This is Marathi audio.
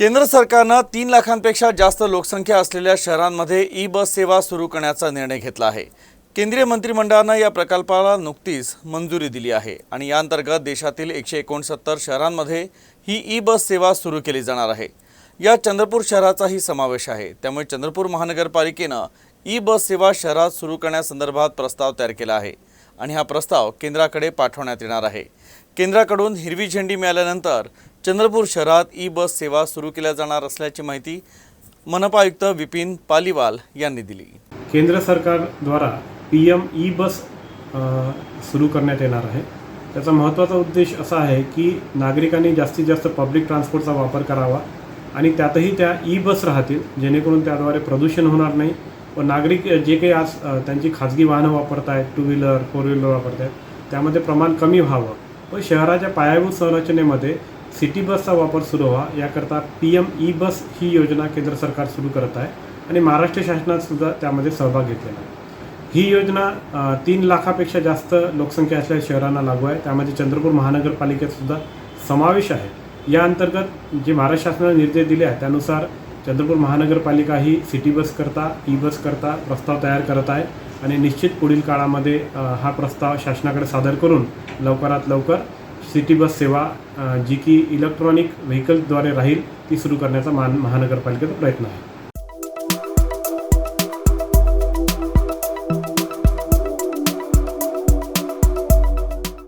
केंद्र सरकारनं तीन लाखांपेक्षा जास्त लोकसंख्या असलेल्या शहरांमध्ये ई बस सेवा सुरू करण्याचा निर्णय घेतला आहे. केंद्रीय मंत्रिमंडळानं या प्रकल्पाला नुकतीच मंजुरी दिली आहे आणि या अंतर्गत देशातील एकशे एकोणसत्तर शहरांमध्ये ही ई बस सेवा सुरू केली जाणार आहे. या चंद्रपूर शहराचाही समावेश आहे. त्यामुळे चंद्रपूर महानगरपालिकेनं ई बस सेवा शहरात सुरू करण्यासंदर्भात प्रस्ताव तयार केला आहे आणि हा प्रस्ताव केंद्राकडे पाठवण्यात येणार आहे. केंद्राकडून हिरवी झेंडी मिळाल्यानंतर चंद्रपूर शहरात ई बस सेवा सुरू केल्या जाणार असल्याची माहिती मनपा आयुक्त विपिन पालीवाल यांनी दिली. केंद्र सरकारद्वारा पी एम ई बस सुरू करण्यात येणार आहे. त्याचा महत्त्वाचा उद्देश असा आहे की नागरिकांनी जास्तीत जास्त पब्लिक ट्रान्सपोर्टचा वापर करावा आणि त्यातही त्या ई बस राहतील जेणेकरून त्याद्वारे प्रदूषण होणार नाही व नागरिक जे काही आज त्यांची खाजगी वाहनं वापरत आहेत टू व्हीलर फोर व्हीलर वापरत आहेत त्यामध्ये प्रमाण कमी व्हावं. व शहराच्या पायाभूत संरचनेमध्ये सिटी बसचा वापर सुरू व्हा. याकरता पी एम ई बस ही योजना केंद्र सरकार सुरू करत आहे आणि महाराष्ट्र शासनातसुद्धा त्यामध्ये सहभाग घेतलेला आहे. ही योजना तीन लाखापेक्षा जास्त लोकसंख्या असलेल्या शहरांना लागू आहे. त्यामध्ये चंद्रपूर महानगरपालिकेतसुद्धा समावेश आहे. या अंतर्गत जे महाराष्ट्र शासनाने निर्देश दिले आहेत त्यानुसार चंद्रपूर महानगरपालिका ही सिटी बस करता ई बस करता प्रस्ताव तयार करत आहे आणि निश्चित पुढील काळामध्ये हा प्रस्ताव शासनाकडे सादर करून लवकरात लवकर सिटी बस सेवा जी की इलेक्ट्रॉनिक व्हेकलद्वारे राहील ती सुरू करण्याचा मान महानगरपालिकेचा प्रयत्न आहे.